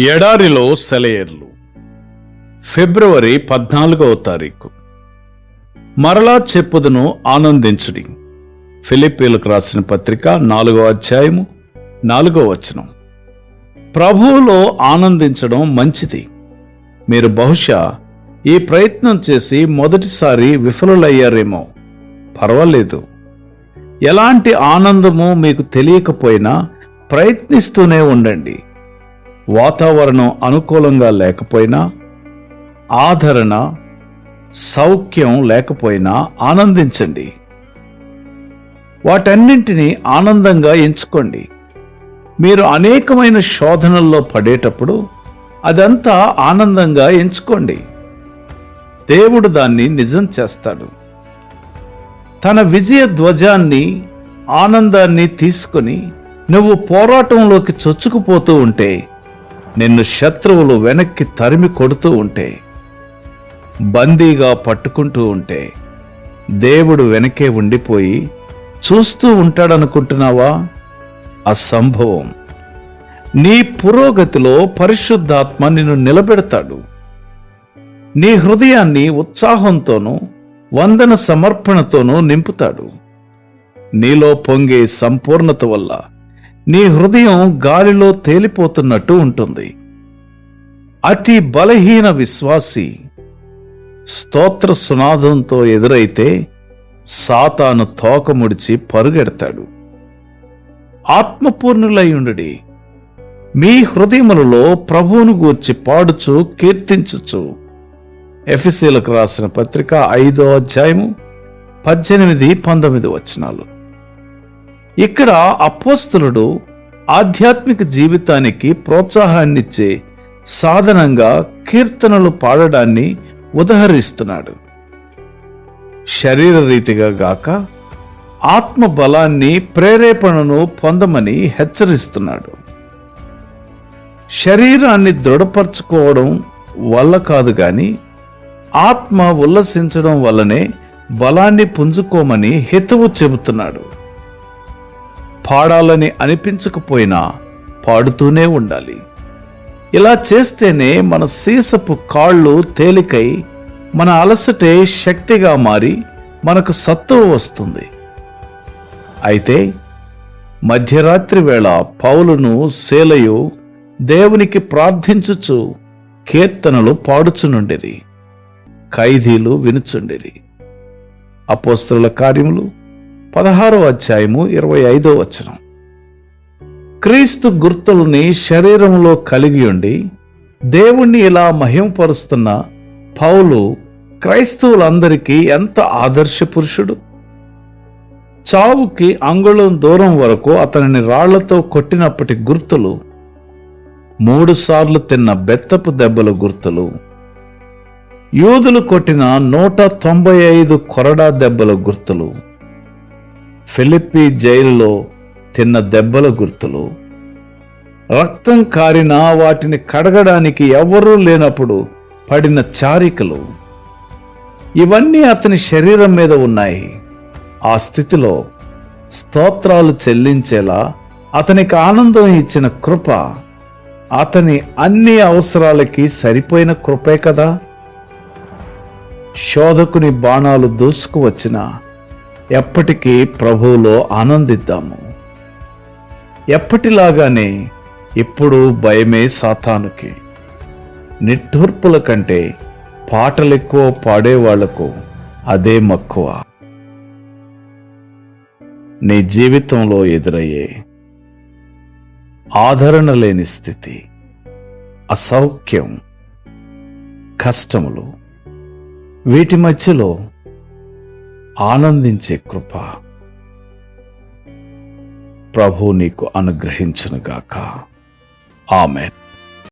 ఎడారిలో సెలయేర్లు. ఫిబ్రవరి పద్నాలుగవ తారీఖు. మరలా చెప్పుదును ఆనందించుడి. ఫిలిపీలకు రాసిన పత్రిక నాలుగో అధ్యాయము నాలుగో వచనం. ప్రభువులో ఆనందించడం మంచిది. మీరు బహుశా ఈ ప్రయత్నం చేసి మొదటిసారి విఫలులయ్యారేమో. పర్వాలేదు. ఎలాంటి ఆనందము మీకు తెలియకపోయినా ప్రయత్నిస్తూనే ఉండండి. వాతావరణం అనుకూలంగా లేకపోయినా ఆదరణ సౌఖ్యం లేకపోయినా ఆనందించండి. వాటన్నింటినీ ఆనందంగా ఎంచుకోండి. మీరు అనేకమైన శోధనల్లో పడేటప్పుడు అదంతా ఆనందంగా ఎంచుకోండి. దేవుడు దాన్ని నిజం చేస్తాడు. తన విజయ ధ్వజాన్ని ఆనందాన్ని తీసుకొని నువ్వు పోరాటంలోకి చొచ్చుకుపోతూ ఉంటే నిన్ను శత్రువులు వెనక్కి తరిమి కొడుతూ ఉంటే బందీగా పట్టుకుంటూ ఉంటే దేవుడు వెనకే ఉండిపోయి చూస్తూ ఉంటాడనుకుంటున్నావా? అసంభవం. నీ పురోగతిలో పరిశుద్ధాత్మ నిన్ను నిలబెడతాడు. నీ హృదయాన్ని ఉత్సాహంతోనూ వందన సమర్పణతోనూ నింపుతాడు. నీలో పొంగే సంపూర్ణత వల్ల నీ హృదయం గాలిలో తేలిపోతున్నట్టు ఉంటుంది. అతి బలహీన విశ్వాసి స్తోత్ర సునాదంతో ఎదురైతే సాతాను తోకముడిచి పరుగెడతాడు. ఆత్మపూర్ణులయ్యుండుడి మీ హృదయములలో ప్రభువును గూర్చి పాడుచు కీర్తించుచు. ఎఫిసీలకు రాసిన పత్రిక ఐదో అధ్యాయము పద్దెనిమిది పంతొమ్మిది వచనాలు. ఇక్కడ అపోస్తులుడు ఆధ్యాత్మిక జీవితానికి ప్రోత్సాహాన్నిచ్చే సాధనంగా కీర్తనలు పాడడాన్ని ఉదహరిస్తున్నాడు. శరీర రీతిగా గాక ఆత్మ బలాన్ని ప్రేరేపణను పొందమని హెచ్చరిస్తున్నాడు. శరీరాన్ని దృఢపరచుకోవడం వల్ల కాదు గాని ఆత్మ ఉల్లసించడం వల్లనే బలాన్ని పుంజుకోమని హితవు చెబుతున్నాడు. పాడాలని అనిపించకపోయినా పాడుతూనే ఉండాలి. ఇలా చేస్తేనే మన సీసపు కాళ్ళు తేలికై మన అలసటే శక్తిగా మారి మనకు సత్తువ వస్తుంది. అయితే మధ్యరాత్రి వేళ పౌలును శేలయు దేవునికి ప్రార్థించుచు కీర్తనలు పాడుచునుండిరి ఖైదీలు వినుచుండిరి. అపోస్తుల కార్యములు పదహారో అధ్యాయము ఇరవై ఐదో వచనం. క్రీస్తు గుర్తుల్ని శరీరంలో కలిగి ఉండి దేవుణ్ణి ఇలా మహిమపరుస్తున్న పౌలు క్రైస్తవులందరికీ ఎంత ఆదర్శ పురుషుడు? చావుకి అంగుళం దూరం వరకు అతనిని రాళ్ళతో కొట్టినప్పటి గుర్తులు మూడుసార్లు తిన్న బెత్తపు దెబ్బల గుర్తులు యూదులు కొట్టిన నూట తొంభై ఐదు కొరడా దెబ్బల గుర్తులు ఫిలిప్పీ జైలులో తిన్న దెబ్బల గుర్తులు. రక్తం కారిన వాటిని కడగడానికి ఎవరూ లేనప్పుడు పడిన చారికలు. ఇవన్నీ అతని శరీరం మీద ఉన్నాయి. ఆ స్థితిలో స్తోత్రాలు చెల్లించేలా అతనికి ఆనందం ఇచ్చిన కృప అతని అన్ని అవసరాలకి సరిపోయిన కృపే కదా. శోధకుని బాణాలు దూసుకువచ్చినా ఎప్పటికీ ప్రభువులో ఆనందిద్దాము. ఎప్పటిలాగానే ఇప్పుడు భయమే సాతానుకి. నిట్టూర్పుల కంటే పాటలెక్కువ పాడేవాళ్ళకు అదే మక్కువ. నీ జీవితంలో ఎదురయ్యే ఆదరణ లేని స్థితి అసౌఖ్యం కష్టములు వీటి మధ్యలో ఆనందించే కృప. ప్రభు నీకు అనుగ్రహించనుగాక. ఆమెన్.